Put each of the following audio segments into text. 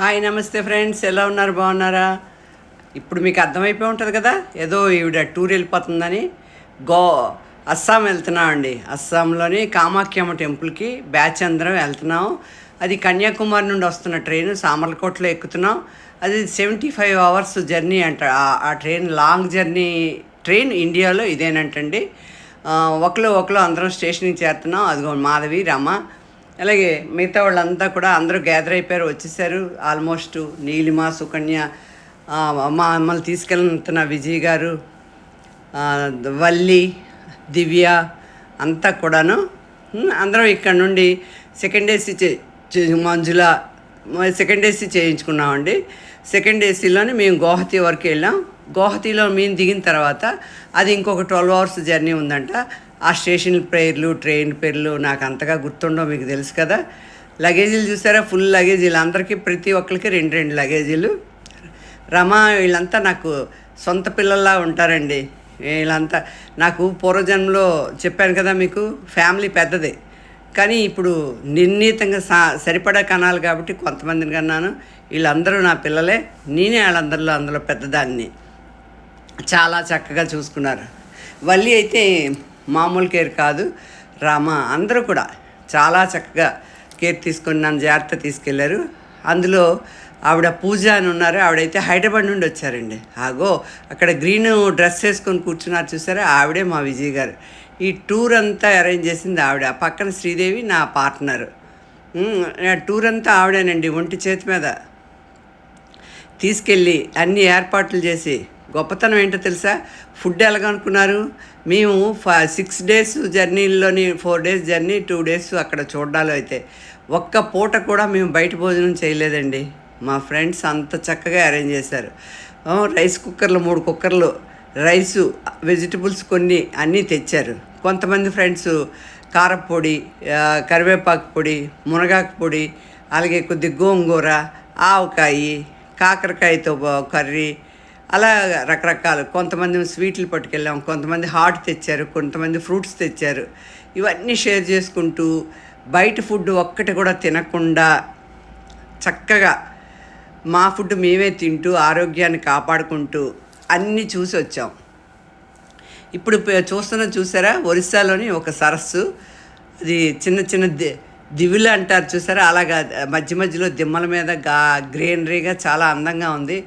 Hi నమస్తే friends. ఎలా ఉన్నారు? బాగున్నారా? ఇప్పుడు మీకు అర్థమైపోయి ఉంటుంది కదా? ఏదో ఈవిడ టూర్ వెళ్ళిపోతుందని. గో అస్సాం వెళ్తున్నాం అండి. అస్సాంలోని కామాఖ్యమ్మ టెంపుల్కి బ్యాచ్ అందరం వెళ్తున్నాం. అది కన్యాకుమారి నుండి వస్తున్న ట్రైన్ సామర్లకోటలో ఎక్కుతున్నాం. అది సెవెంటీ ఫైవ్ అవర్స్ జర్నీ అంట. ఆ- ట్రైన్ లాంగ్ జర్నీ ట్రైన్ ఇండియాలో ఇదేనంటండి. ఒకరు ఒకరు అందరం స్టేషన్కి చేరుతున్నాం. అదిగో మాధవి రమ అలాగే మిగతా వాళ్ళంతా కూడా అందరూ గ్యాదర్ అయిపోయారు వచ్చేసారు. ఆల్మోస్ట్ నీలిమ సుకన్య మా మమ్మల్ని తీసుకెళ్తున్న విజయ్ గారు వల్లి దివ్య అంతా కూడాను అందరం ఇక్కడ నుండి సెకండ్ ఏసీ చే మంజుల సెకండ్ ఏసీ చేయించుకున్నామండి. సెకండ్ ఏసీలోనే మేము గౌహతి వరకు వెళ్ళాం. గౌహతిలో మేము దిగిన తర్వాత అది ఇంకొక ట్వెల్వ్ అవర్స్ జర్నీ ఉందంట. ఆ స్టేషన్ పేర్లు ట్రైన్ పేర్లు నాకు అంతగా గుర్తుండవు మీకు తెలుసు కదా. లగేజీలు చూసారా? ఫుల్ లగేజీలు. అందరికీ ప్రతి ఒక్కరికి రెండు రెండు లగేజీలు. రమ వీళ్ళంతా నాకు సొంత పిల్లల్లా ఉంటారండి. వీళ్ళంతా నాకు పూర్వజన్మలో చెప్పాను కదా మీకు ఫ్యామిలీ పెద్దదే. కానీ ఇప్పుడు నిర్ణీతంగా సా సరిపడా కనాలి కాబట్టి కొంతమందిని కన్నాను. వీళ్ళందరూ నా పిల్లలే. నేనే వాళ్ళందరిలో అందులో పెద్దదాన్ని. చాలా చక్కగా చూసుకున్నారు. వల్లి అయితే మామూలు కేర్ కాదు. రామ అందరూ కూడా చాలా చక్కగా కేర్ తీసుకొని నన్ను జాగ్రత్త తీసుకెళ్ళారు. అందులో ఆవిడ పూజ అని ఉన్నారు. ఆవిడైతే హైదరాబాద్ నుండి వచ్చారండి. ఆగో అక్కడ గ్రీన్ డ్రెస్ వేసుకొని కూర్చున్నారు చూసారా? ఆవిడే మా విజయ్ గారు. ఈ టూర్ అంతా అరేంజ్ చేసింది ఆవిడ. పక్కన శ్రీదేవి నా పార్ట్నర్. టూర్ అంతా ఆవిడేనండి ఒంటి చేతి మీద. తీసుకెళ్ళి అన్ని ఏర్పాట్లు చేసి గొప్పతనం ఏంటో తెలుసా? ఫుడ్ ఎలాగనుకున్నారు? మేము ఫ six days జర్నీలోని four days journey two days అక్కడ చూడాలి అయితే. ఒక్క పూట కూడా మేము బయట భోజనం చేయలేదండి. మా ఫ్రెండ్స్ అంత చక్కగా అరేంజ్ చేశారు. రైస్ కుక్కర్లు మూడు కుక్కర్లు రైసు వెజిటబుల్స్ కొన్ని అన్నీ తెచ్చారు. కొంతమంది ఫ్రెండ్స్ కారపొడి కరివేపాకు పొడి మునగాకు పొడి అలాగే కొద్ది గోంగూర ఆవకాయి కాకరకాయతో కర్రీ అలా రకరకాలు. కొంతమంది స్వీట్లు పట్టుకెళ్ళాం కొంతమంది హాట్ తెచ్చారు కొంతమంది ఫ్రూట్స్ తెచ్చారు. ఇవన్నీ షేర్ చేసుకుంటూ బయట ఫుడ్ ఒక్కటి కూడా తినకుండా చక్కగా మా ఫుడ్ మేమే తింటూ ఆరోగ్యాన్ని కాపాడుకుంటూ అన్నీ చూసి వచ్చాం. ఇప్పుడు చూస్తున్న చూసారా? ఒరిస్సాలోని ఒక సరస్సు. అది చిన్న చిన్న ది దివిలు అంటారు చూసారా? అలాగా మధ్య మధ్యలో దిమ్మల మీద గా గ్రీనరీగా చాలా అందంగా ఉంది.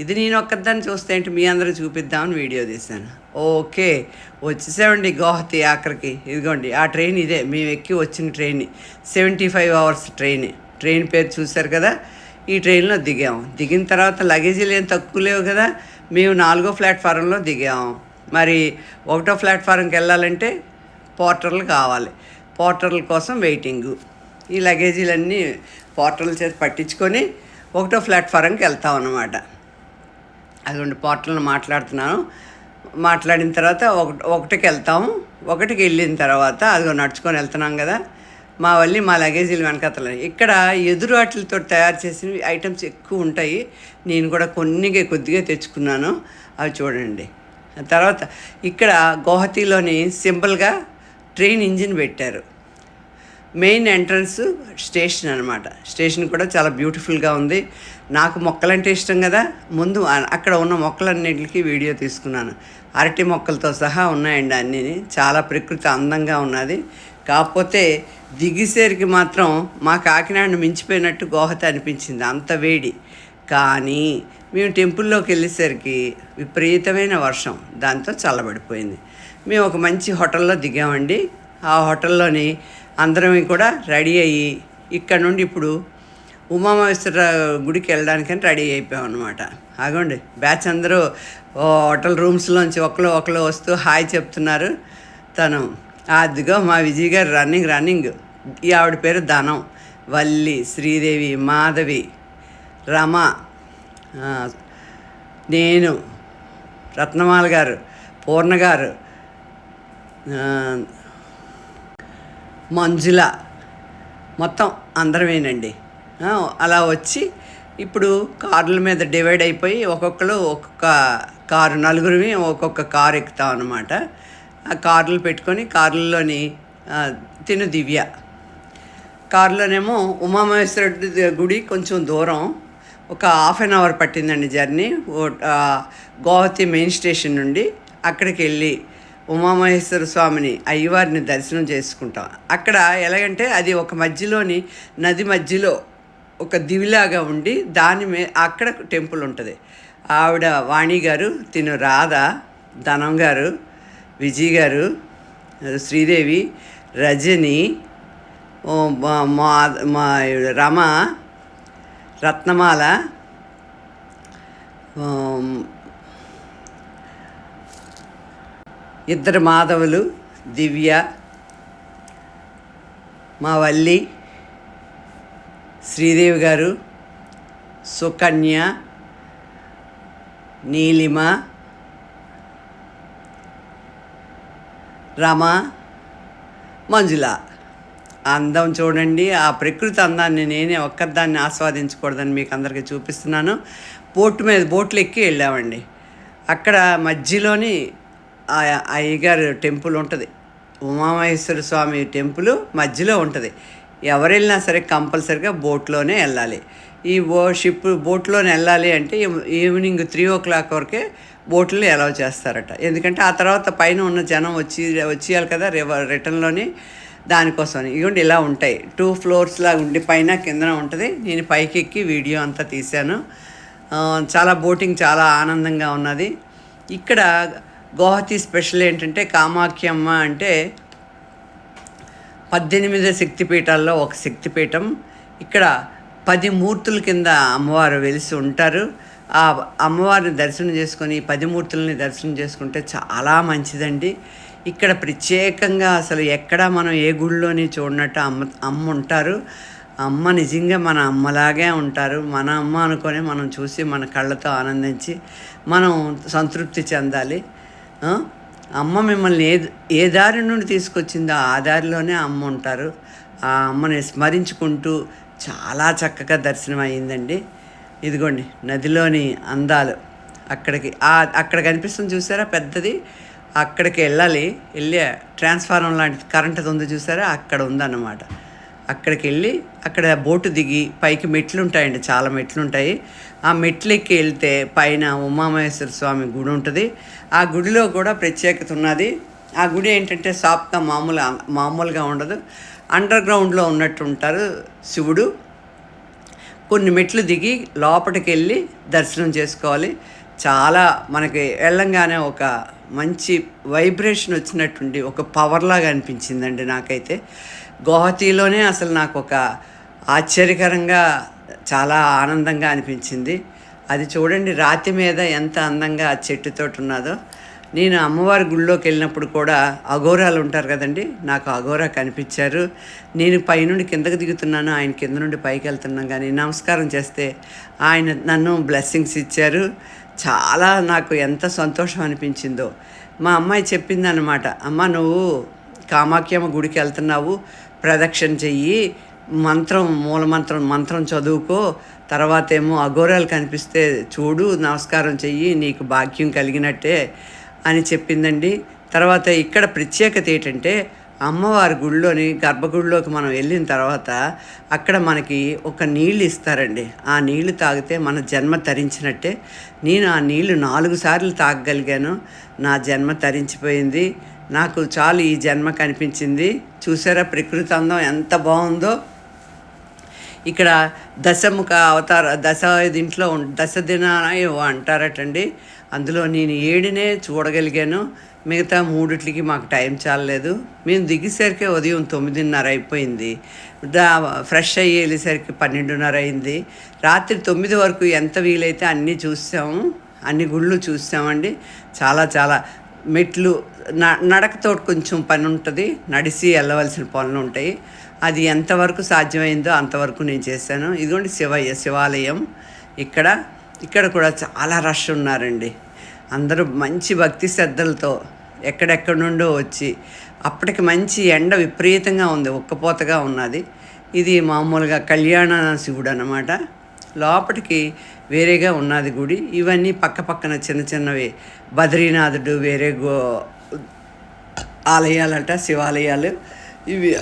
ఇది నేను ఒక్కదాన్ని చూస్తే ఏంటి? మీ అందరూ చూపిద్దామని వీడియో తీశాను. ఓకే వచ్చేసామండి గౌహతి ఆఖరికి. ఇదిగోండి ఆ ట్రైన్ ఇదే. మేము ఎక్కి వచ్చిన train. Seventy five hours train. Train పేరు చూశారు కదా? ఈ ట్రైన్లో దిగాము దిగిన తర్వాత లగేజీలు ఏం తక్కువ లేవు కదా? మేము నాలుగో ప్లాట్ఫారంలో దిగాము మరి ఒకటో ప్లాట్ఫారంకి వెళ్ళాలంటే పోర్టర్లు కావాలి. పోర్టర్ల కోసం వెయిటింగు. ఈ లగేజీలన్నీ పోర్టర్ల చేత పట్టించుకొని ఒకటో ప్లాట్ఫారంకి వెళ్తాం అన్నమాట. అదిగోండి పాటలను మాట్లాడుతున్నాను. మాట్లాడిన తర్వాత ఒక ఒకటికి వెళ్తాం. ఒకటికి వెళ్ళిన తర్వాత అదిగో నడుచుకొని వెళ్తున్నాం కదా. మా వల్లి మా లగేజీలు వెనకతలు. ఇక్కడ ఎదురు వాటిలతో తయారు చేసిన ఐటమ్స్ ఎక్కువ ఉంటాయి. నేను కూడా కొన్ని కొద్దిగా తెచ్చుకున్నాను. అవి చూడండి. తర్వాత ఇక్కడ గౌహతిలోని సింపుల్గా ట్రైన్ ఇంజిన్ పెట్టారు. మెయిన్ ఎంట్రన్స్ స్టేషన్ అనమాట స్టేషన్ కూడా చాలా బ్యూటిఫుల్గా ఉంది. నాకు మొక్కలంటే ఇష్టం కదా. ముందు అక్కడ ఉన్న మొక్కలన్నిటికీ వీడియో తీసుకున్నాను. అరటి మొక్కలతో సహా ఉన్నాయండి అన్నీ చాలా ప్రకృతి అందంగా ఉన్నది. కాకపోతే దిగిసేరికి మాత్రం మా కాకినాడను మించిపోయినట్టు గోహత అనిపించింది. అంత వేడి. కానీ మేము టెంపుల్లోకి వెళ్ళేసరికి విపరీతమైన వర్షం. దాంతో చల్లబడిపోయింది. మేము ఒక మంచి హోటల్లో దిగామండి. ఆ హోటల్లోని అందరం కూడా రెడీ అయ్యి ఇక్కడ నుండి ఇప్పుడు ఉమామహేశ్వర గుడికి వెళ్ళడానికని రెడీ అయిపోయాం అనమాట ఆగండి బ్యాచ్ అందరూ హోటల్ రూమ్స్లోంచి ఒకరు ఒకరు వస్తూ హాయ్ చెప్తున్నారు. తను అదిగో మా విజయ్ గారు రన్నింగ్ రన్నింగ్. ఈ ఆవిడ పేరు ధనం. వల్లి శ్రీదేవి మాధవి రమ నేను రత్నమాల గారు పూర్ణ గారు మంజుల. మొత్తం అందరమేనండి. అలా వచ్చి ఇప్పుడు కార్ల మీద డివైడ్ అయిపోయి ఒక్కొక్కరు ఒక్కొక్క కారు నలుగురివి ఒక్కొక్క కారు ఎక్కుతాం అనమాట ఆ కార్లు పెట్టుకొని కార్లలోని తిను దివ్య. కారులోనేమో ఉమామహేశ్వర గుడి కొంచెం దూరం. ఒక హాఫ్ అన్ అవర్ పట్టిందండి జర్నీ. గోహతి మెయిన్ స్టేషన్ నుండి అక్కడికి వెళ్ళి ఉమామహేశ్వర స్వామిని అయ్యవారిని దర్శనం చేసుకుంటాం. అక్కడ ఎలాగంటే అది ఒక మధ్యలోని నది మధ్యలో ఒక దివిలాగా ఉండి దాని మే అక్కడ టెంపుల్ ఉంటుంది. ఆవిడ వాణి గారు తిను రాధ ధనం గారు విజయ్ గారు శ్రీదేవి రజని మా- మా మా రమ రత్నమాల ఇద్దరు మాధవులు దివ్య మా వల్లి శ్రీదేవి గారు సుకన్య నీలిమ రమ మంజుల. అందం చూడండి ఆ ప్రకృతి అందాన్ని నేనే ఒక్కదాన్ని ఆస్వాదించకూడదని మీకు అందరికీ చూపిస్తున్నాను. బోటు మీద బోట్లు ఎక్కి వెళ్ళామండి. అక్కడ మధ్యలోని ఆ అయ్యగారు టెంపుల్ ఉంటుంది. ఉమామహేశ్వర స్వామి టెంపుల్ మధ్యలో ఉంటుంది. ఎవరు వెళ్ళినా సరే కంపల్సరిగా బోట్లోనే వెళ్ళాలి. ఈ బో షిప్ బోట్లోనే వెళ్ళాలి అంటే ఈవినింగ్ త్రీ ఓ క్లాక్ వరకే బోట్లు అలౌ చేస్తారట. ఎందుకంటే ఆ తర్వాత పైన ఉన్న జనం వచ్చి వచ్చేయాలి కదా రివర్ రిటర్న్లోని దానికోసం. ఇవ్వండి ఇలా ఉంటాయి. టూ ఫ్లోర్స్ లాగా ఉండి పైన కిందన ఉంటుంది. నేను పైకి ఎక్కి వీడియో అంతా తీశాను. చాలా బోటింగ్ చాలా ఆనందంగా ఉన్నది. ఇక్కడ గౌహతి స్పెషల్ ఏంటంటే కామాఖ్యమ్మ అంటే పద్దెనిమిది శక్తిపీఠాల్లో ఒక శక్తిపీఠం. ఇక్కడ పది మూర్తుల కింద అమ్మవారు వెలిసి ఉంటారు. ఆ అమ్మవారిని దర్శనం చేసుకొని పది మూర్తులని దర్శనం చేసుకుంటే చాలా మంచిదండి. ఇక్కడ ప్రత్యేకంగా అసలు ఎక్కడ మనం ఏ గుడిలోని చూడనట్టు అమ్మ అమ్మ ఉంటారు. అమ్మ నిజంగా మన అమ్మలాగే ఉంటారు. మన అమ్మ అనుకొని మనం చూసి మన కళ్ళతో ఆనందించి మనం సంతృప్తి చెందాలి. అమ్మ మిమ్మల్ని ఏ ఏ దారి నుండి తీసుకొచ్చిందో ఆ దారిలోనే అమ్మ ఉంటారు. ఆ అమ్మని స్మరించుకుంటూ చాలా చక్కగా దర్శనం అయ్యిందండి. ఇదిగోండి నదిలోని అందాలు. అక్కడికి ఆ అక్కడ కనిపిస్తుంది చూసారా? పెద్దది. అక్కడికి వెళ్ళాలి. వెళ్ళి ట్రాన్స్ఫార్మర్ లాంటి కరెంట్ ఉంది చూసారా? అక్కడ ఉందన్నమాట. అక్కడికి వెళ్ళి అక్కడ బోటు దిగి పైకి మెట్లు ఉంటాయండి చాలా మెట్లు ఉంటాయి ఆ మెట్లు ఎక్కి వెళ్తే పైన ఉమామహేశ్వర స్వామి గుడి ఉంటుంది. ఆ గుడిలో కూడా ప్రత్యేకత ఉన్నది. ఆ గుడి ఏంటంటే సాఫ్ట్గా మామూలు మామూలుగా ఉండదు. అండర్ గ్రౌండ్లో ఉన్నట్టు ఉంటారు శివుడు. కొన్ని మెట్లు దిగి లోపలికి వెళ్ళి దర్శనం చేసుకోవాలి. చాలా మనకి వెళ్ళంగానే ఒక మంచి వైబ్రేషన్ వచ్చినట్టుండి ఒక పవర్లాగా అనిపించిందండి నాకైతే. గౌహతిలోనే అసలు నాకు ఒక ఆశ్చర్యకరంగా చాలా ఆనందంగా అనిపించింది. అది చూడండి రాతి మీద ఎంత అందంగా ఆ చెట్టుతోటి ఉన్నదో నేను అమ్మవారి గుళ్ళోకి వెళ్ళినప్పుడు కూడా అఘోరాలు ఉంటారు కదండి నాకు అఘోరా కనిపించారు. నేను పైనుండి కిందకు దిగుతున్నాను ఆయన కింద నుండి పైకి వెళ్తున్నాం కానీ నమస్కారం చేస్తే ఆయన నన్ను బ్లెస్సింగ్స్ ఇచ్చారు. చాలా నాకు ఎంత సంతోషం అనిపించిందో. మా అమ్మాయి చెప్పిందనమాట అమ్మ నువ్వు కామాఖ్యమ్మ గుడికి వెళ్తున్నావు ప్రదక్షిణ చెయ్యి మంత్రం మూల మంత్రం మంత్రం చదువుకో తర్వాత ఏమో అఘోరాలు కనిపిస్తే చూడు నమస్కారం చెయ్యి నీకు భాగ్యం కలిగినట్టే అని చెప్పిందండి. తర్వాత ఇక్కడ ప్రత్యేకత ఏంటంటే అమ్మవారి గుడిలోని గర్భగుడిలోకి మనం వెళ్ళిన తర్వాత అక్కడ మనకి ఒక నీళ్ళు ఇస్తారండి. ఆ నీళ్ళు తాగితే మన జన్మ తరించినట్టే. నేను ఆ నీళ్ళు నాలుగు సార్లు తాగగలిగాను. నా జన్మ తరించిపోయింది. నాకు చాలు ఈ జన్మ కనిపించింది. చూసారా ప్రకృతి అందం ఎంత బాగుందో. ఇక్కడ దశముఖ అవతార దశ దీంట్లో ఉం- దశ దినాన అంటారటండి. అందులో నేను ఏడునే చూడగలిగాను. మిగతా మూడిట్లకి మాకు టైం చాలలేదు. మేము దిగేసరికి ఉదయం తొమ్మిదిన్నర అయిపోయింది. దా ఫ్రెష్ అయ్యి వెళ్ళేసరికి పన్నెండున్నర అయింది. రాత్రి తొమ్మిది వరకు ఎంత వీలైతే అన్నీ చూసాము. అన్ని గుళ్ళు చూసామండి. చాలా చాలా మెట్లు న నడకతో కొంచెం పని ఉంటుంది నడిచి వెళ్ళవలసిన పనులు ఉంటాయి అది ఎంతవరకు సాధ్యమైందో అంతవరకు నేను చేశాను. ఇదిగోండి శివయ్య శివాలయం. ఇక్కడ ఇక్కడ కూడా చాలా రష్ ఉన్నారండి. అందరూ మంచి భక్తి శ్రద్ధలతో ఎక్కడెక్కడి నుండో వచ్చి అప్పటికి మంచి ఎండ విపరీతంగా ఉంది ఉక్కపోతగా ఉన్నది. ఇది మామూలుగా కళ్యాణ శివుడు అన్నమాట లోపలికి వేరేగా ఉన్నది గుడి. ఇవన్నీ పక్క పక్కన చిన్న చిన్నవి. బద్రీనాథుడు వేరే గో ఆలయాలంట శివాలయాలు. ఇవి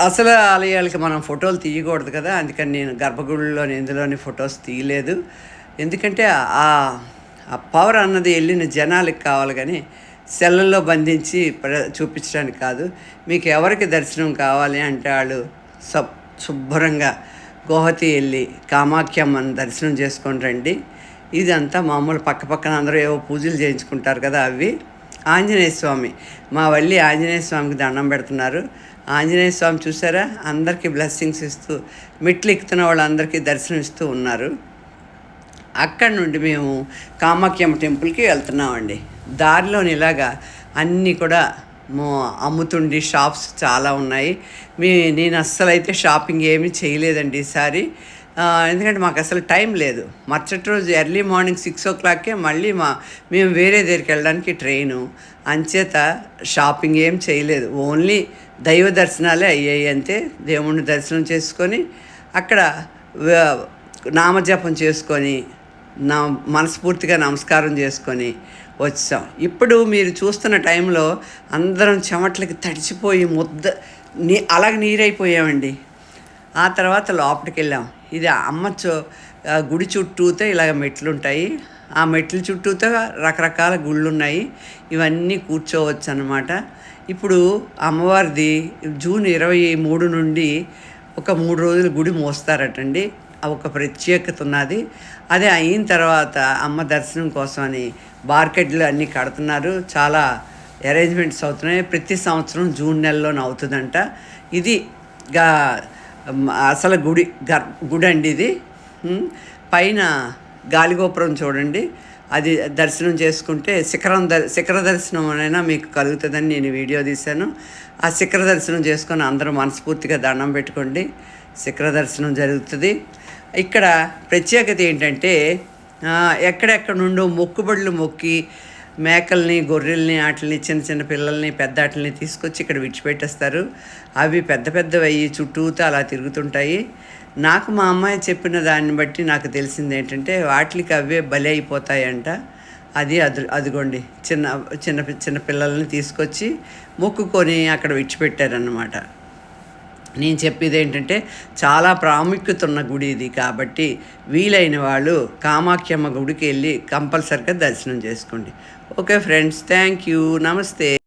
అసలు ఆలయాలకి మనం ఫోటోలు తీయకూడదు కదా. అందుకని నేను గర్భగుడిలోని ఇందులోని ఫొటోస్ తీయలేదు. ఎందుకంటే ఆ ఆ పవర్ అన్నది వెళ్ళిన జనాలకి కావాలి కానీ సెల్లలో బంధించి ప్ర చూపించడానికి కాదు. మీకు ఎవరికి దర్శనం కావాలి అంటే వాళ్ళు సబ్ శుభ్రంగా గోహతి వెళ్ళి కామాఖ్యమ్మని దర్శనం చేసుకొని రండి. ఇదంతా మామూలు పక్క పక్కన అందరూ ఏవో పూజలు చేయించుకుంటారు కదా అవి. ఆంజనేయ స్వామి మా వల్లి ఆంజనేయ స్వామికి దండం పెడుతున్నారు. ఆంజనేయ స్వామి చూసారా? అందరికీ బ్లెస్సింగ్స్ ఇస్తూ మెట్లు ఎక్కుతున్న వాళ్ళందరికీ దర్శనం ఇస్తూ ఉన్నారు. అక్కడ నుండి మేము కామాఖ్యమ్మ టెంపుల్కి వెళ్తున్నామండి. దారిలోని ఇలాగా అన్నీ కూడా అమ్ముతుండి షాప్స్ చాలా ఉన్నాయి. మీ నేను అస్సలు అయితే షాపింగ్ ఏమీ చేయలేదండి ఈసారి. ఎందుకంటే మాకు అసలు టైం లేదు. మరుసటి రోజు ఎర్లీ మార్నింగ్ సిక్స్ ఓ క్లాక్కే మళ్ళీ మా మేము వేరే దగ్గరికి వెళ్ళడానికి ట్రైను. అంచేత షాపింగ్ ఏం చేయలేదు. ఓన్లీ దైవ దర్శనాలే అయ్యాయి అంతే. దేవుణ్ణి దర్శనం చేసుకొని అక్కడ నామజపం చేసుకొని నా మనస్ఫూర్తిగా నమస్కారం చేసుకొని వచ్చాం. ఇప్పుడు మీరు చూస్తున్న టైంలో అందరం చెమట్లకి తడిచిపోయి ముద్ద నీ అలాగ నీరైపోయామండి. ఆ తర్వాత లోపలికి వెళ్ళాం ఇది అమ్మ చో గుడి చుట్టూతో ఇలాగ మెట్లు ఉంటాయి ఆ మెట్ల చుట్టూతో రకరకాల గుళ్ళు ఉన్నాయి ఇవన్నీ కూర్చోవచ్చు అనమాట ఇప్పుడు అమ్మవారిది జూన్ ఇరవై మూడు నుండి ఒక మూడు రోజులు గుడి మోస్తారటండి. ఒక ప్రత్యేకత ఉన్నది. అదే అయిన తర్వాత అమ్మ దర్శనం కోసమని మార్కెట్లు అన్నీ కడుతున్నారు. చాలా అరేంజ్మెంట్స్ అవుతున్నాయి. ప్రతి సంవత్సరం జూన్ నెలలోనే అవుతుందంట ఇది గా అసలు గుడి గర్ గుడి అండి ఇది పైన గాలిగోపురం చూడండి. అది దర్శనం చేసుకుంటే శిఖరం దర్ శిఖర దర్శనం అయినా మీకు కలుగుతుందని నేను వీడియో తీశాను. ఆ శిఖర దర్శనం చేసుకొని అందరూ మనస్ఫూర్తిగా దండం పెట్టుకోండి. శిఖర దర్శనం జరుగుతుంది. ఇక్కడ ప్రత్యేకత ఏంటంటే ఎక్కడెక్కడ నుండో మొక్కుబడులు మొక్కి మేకల్ని గొర్రెల్ని వాటిని చిన్న చిన్న పిల్లల్ని పెద్ద వాటిని తీసుకొచ్చి ఇక్కడ విడిచిపెట్టేస్తారు. అవి పెద్ద పెద్దవి అయ్యి చుట్టూతో అలా తిరుగుతుంటాయి. నాకు మా అమ్మాయి చెప్పిన దాన్ని బట్టి నాకు తెలిసింది ఏంటంటే వాటికి అవే బలి అయిపోతాయంట. అది అది అదిగోండి చిన్న చిన్న చిన్న పిల్లల్ని తీసుకొచ్చి మొక్కుకొని అక్కడ విడిచిపెట్టారన్నమాట. నేను చెప్పేది ఏంటంటే చాలా ప్రాముఖ్యత ఉన్న గుడి ఇది కాబట్టి వీలైన వాళ్ళు కామాఖ్యమ్మ గుడికి వెళ్ళి కంపల్సరిగా దర్శనం చేసుకోండి. Okay friends thank you. నమస్తే.